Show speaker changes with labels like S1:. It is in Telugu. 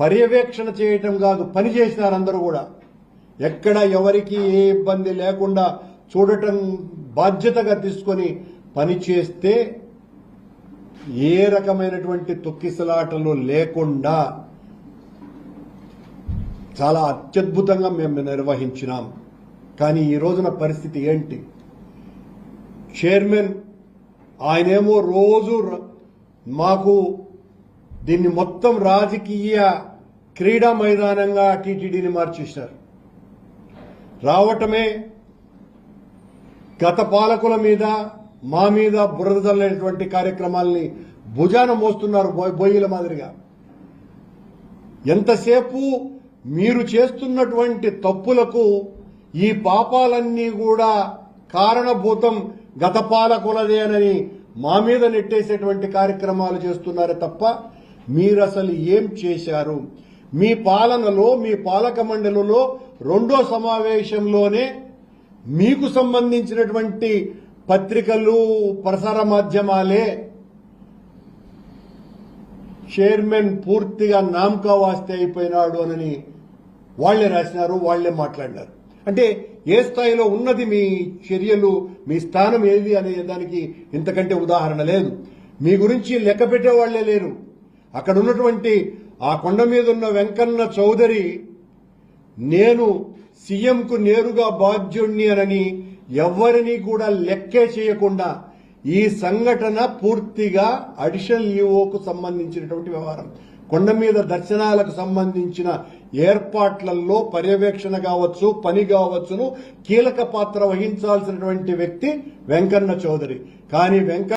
S1: పర్యవేక్షణ చేయటం కాదు పని చేసినారు అందరూ కూడా. ఎక్కడ ఎవరికి ఏ ఇబ్బంది లేకుండా చూడటం బాధ్యతగా తీసుకొని పని చేస్తే ఏ రకమైనటువంటి తొక్కిసలాటలు లేకుండా చాలా అత్యద్భుతంగా మేము నిర్వహించినాం. కానీ ఈ రోజున పరిస్థితి ఏంటి? చైర్మన్ ఆయనేమో రోజు మాకు దీన్ని మొత్తం రాజకీయ క్రీడా మైదానంగా టీటీడీని మార్చేశారు. రావటమే గత పాలకుల మీద మా మీద బురద కార్యక్రమాల్ని భుజాన మోస్తున్నారు బొ- బొయ్యిల మాదిరిగా. ఎంతసేపు మీరు చేస్తున్నటువంటి తప్పులకు ఈ పాపాలన్నీ కూడా కారణభూతం గత పాలకులదేనని మా మీద నెట్టేసేటువంటి కార్యక్రమాలు చేస్తున్నారే తప్ప మీరు అసలు ఏం చేశారు? మీ పాలనలో మీ పాలక మండలిలో రెండో సమావేశంలోనే మీకు సంబంధించినటువంటి పత్రికలు ప్రసార మాధ్యమాలే చైర్మన్ పూర్తిగా నామకా వాస్తే అయిపోయినాడు అని వాళ్ళే రాసినారు వాళ్ళే మాట్లాడినారు. అంటే ఏ స్థాయిలో ఉన్నది మీ చర్యలు మీ స్థానం ఏది అనే దానికి ఇంతకంటే ఉదాహరణ లేదు. మీ గురించి లెక్క పెట్టే వాళ్ళే లేరు. అక్కడ ఉన్నటువంటి ఆ కొండ మీద ఉన్న వెంకన్న చౌదరి నేను సీఎంకు నేరుగా బాధ్యుణ్ణి అనని ఎవరిని కూడా లెక్కే చేయకుండా ఈ సంఘటన పూర్తిగా అడిషనల్ ఈఓకు సంబంధించినటువంటి వ్యవహారం. కొండ మీద దర్శనాలకు సంబంధించిన ఏర్పాట్లలో పర్యవేక్షణ కావచ్చు పని కావచ్చును కీలక పాత్ర వహించాల్సినటువంటి వ్యక్తి వెంకన్న చౌదరి. కానీ వెంకన్న